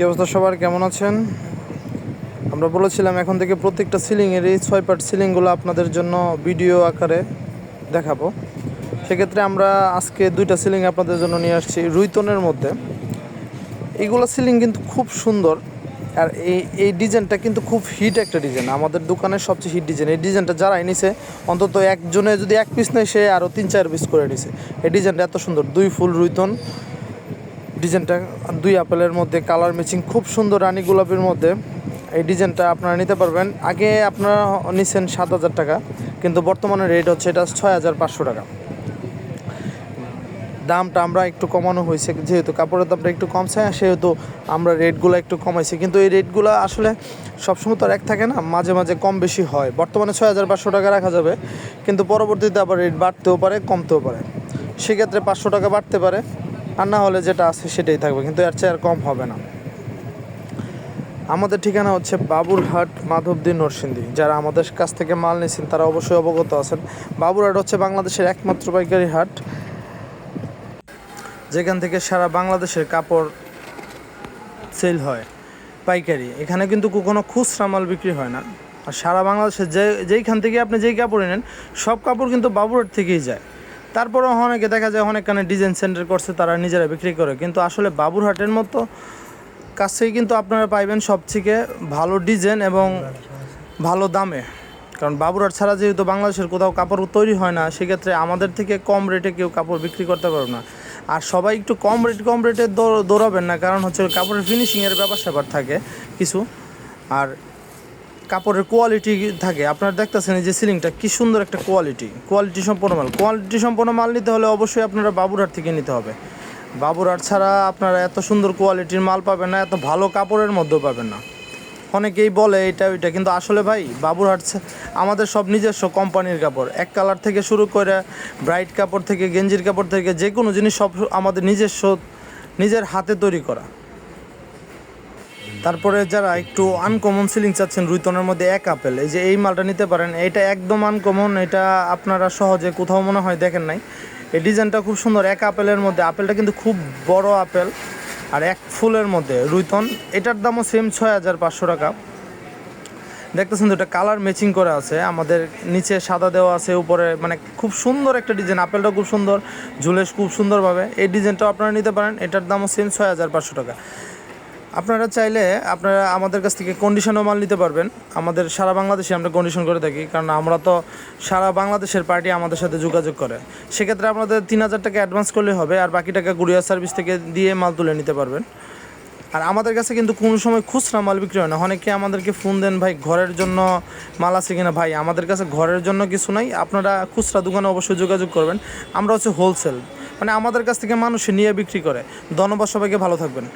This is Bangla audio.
কি অবস্থা সবার? কেমন আছেন? আমরা বলেছিলাম এখন থেকে প্রত্যেকটা সিলিংয়ের এই ছয় পার্ট সিলিংগুলো আপনাদের জন্য ভিডিও আকারে দেখাবো। সেক্ষেত্রে আমরা আজকে দুইটা সিলিং আপনাদের জন্য নিয়ে আসছি রুইতনের মধ্যে। এইগুলো সিলিং কিন্তু খুব সুন্দর। আর এই এই ডিজাইনটা কিন্তু খুব হিট একটা ডিজাইন। আমাদের দোকানের সবচেয়ে হিট ডিজাইন। এই ডিজাইনটা যারাই নিছে, অন্তত একজনে যদি এক পিস নেয়, সে আরও তিন চার পিস করে নিছে। এই ডিজাইনটা এত সুন্দর। দুই ফুল রুইতন। ডিজাইনটা দুই আপেলের মধ্যে কালার ম্যাচিং, খুব সুন্দর রানী গোলাপের মধ্যে। এই ডিজাইনটা আপনারা নিতে পারবেন। আগে আপনারা নিছেন সাত হাজার টাকা, কিন্তু বর্তমানে রেট হচ্ছে এটা ছয় হাজার পাঁচশো টাকা। দামটা আমরা একটু কমানো হয়েছে, যেহেতু কাপড়ের দামটা একটু কমছে, সেহেতু আমরা রেটগুলো একটু কমাইছি। কিন্তু এই রেটগুলো আসলে সবসময় তো আর এক থাকে না, মাঝে মাঝে কম বেশি হয়। বর্তমানে ছয় হাজার পাঁচশো টাকা রাখা যাবে, কিন্তু পরবর্তীতে আবার রেট বাড়তেও পারে, কমতেও পারে। সেক্ষেত্রে পাঁচশো টাকা বাড়তে পারে। আর না হলে যেটা আছে সেটাই থাকবে, কিন্তু এর চেয়ে আর কম হবে না। আমাদের ঠিকানা হচ্ছে বাবুরহাট, মাধবদী, নরসিংদী। যারা আমাদের কাছ থেকে মাল নিয়েছেন, তারা অবশ্যই অবগত আছেন। বাবুরহাট হচ্ছে বাংলাদেশের একমাত্র পাইকারি হাট, যেখান থেকে সারা বাংলাদেশের কাপড় সেল হয়, পাইকারি। এখানে কিন্তু কোনো খুচরা মাল বিক্রি হয় না। আর সারা বাংলাদেশে যে যেইখান থেকে আপনি যেই কাপড় নেন সব কাপড় কিন্তু বাবুরহাট থেকেই যায়। তারপরেও অনেকে দেখা যায় অনেকখানে ডিজাইন সেন্টার করছে, তারা নিজেরা বিক্রি করে। কিন্তু আসলে বাবুরহাটের মতো কাছেই কিন্তু আপনারা পাইবেন সবথেকে ভালো ডিজাইন এবং ভালো দামে। কারণ বাবুরহাট ছাড়া যেহেতু বাংলাদেশের কোথাও কাপড় তৈরি হয় না, সেক্ষেত্রে আমাদের থেকে কম রেটে কেউ কাপড় বিক্রি করতে পারবে না। আর সবাই একটু কম রেট কম রেটে দৌড়াবেন না, কারণ হচ্ছে কাপড়ের ফিনিশিংয়ের ব্যাপার স্যাপার থাকে কিছু। আর কাপড়ের কোয়ালিটি থাকে। আপনারা দেখতেছেন এই যে সিলিংটা কি সুন্দর একটা কোয়ালিটি কোয়ালিটি সম্পন্ন মাল। কোয়ালিটি সম্পন্ন মাল নিতে হলে অবশ্যই আপনারা বাবুরহাট থেকে নিতে হবে। বাবুরহাট ছাড়া আপনারা এত সুন্দর কোয়ালিটির মাল পাবেন না, এত ভালো কাপড়ের মধ্যেও পাবেন না। অনেকেই বলে এটা, ওইটা, কিন্তু আসলে ভাই, বাবুরহাট আমাদের সব নিজস্ব কোম্পানির কাপড়। এক কালার থেকে শুরু করে ব্রাইট কাপড় থেকে, গেঞ্জির কাপড় থেকে যে কোনো জিনিস সব আমাদের নিজস্ব, নিজের হাতে তৈরি করা। তারপরে যারা একটু আনকমন সিলিং চাচ্ছেন, রুইতনের মধ্যে এক আপেল এই যে এই মালটা নিতে পারেন, এটা একদম আনকমন এটা আপনারা সহজে কোথাও মনে হয় দেখেন নাই। এই ডিজাইনটা খুব সুন্দর, এক আপেলের মধ্যে আপেলটা কিন্তু খুব বড় আপেল আর এক ফুলের মধ্যে, রুইতন, এটার দামও সেম ছয় হাজার পাঁচশো টাকা। দেখতেছেন তো এটা কালার ম্যাচিং করা আছে, আমাদের নিচে সাদা দেওয়া আছে, উপরে মানে খুব সুন্দর একটা ডিজাইন আপেলটা খুব সুন্দর ঝুলে খুব সুন্দরভাবে, এই ডিজাইনটাও আপনারা নিতে পারেন, এটার দামও সেম ছয় হাজার পাঁচশো টাকা। আপনারা চাইলে আপনারা আমাদের কাছ থেকে কন্ডিশনও মাল নিতে পারবেন। আমাদের সারা বাংলাদেশে আমরা কন্ডিশন করে থাকি, কারণ আমরা তো সারা বাংলাদেশের পার্টি আমাদের সাথে যোগাযোগ করে। সেক্ষেত্রে আপনাদের তিন হাজার টাকা অ্যাডভান্স করলে হবে, আর বাকি টাকা কুরিয়ার সার্ভিস থেকে দিয়ে মাল তুলে নিতে পারবেন। আর আমাদের কাছে কিন্তু কোনো সময় খুচরা মাল বিক্রি হয় না। অনেকে আমাদেরকে ফোন দেন, ভাই, ঘরের জন্য মাল আছে কিনা? ভাই, আমাদের কাছে ঘরের জন্য কিছু নাই। আপনারা খুচরা দোকানে অবশ্যই যোগাযোগ করবেন। আমরা হচ্ছে হোলসেল মানে আমাদের কাছ থেকে মানুষ নিয়ে বিক্রি করে। ধন্যবাদ সবাইকে, ভালো থাকবেন।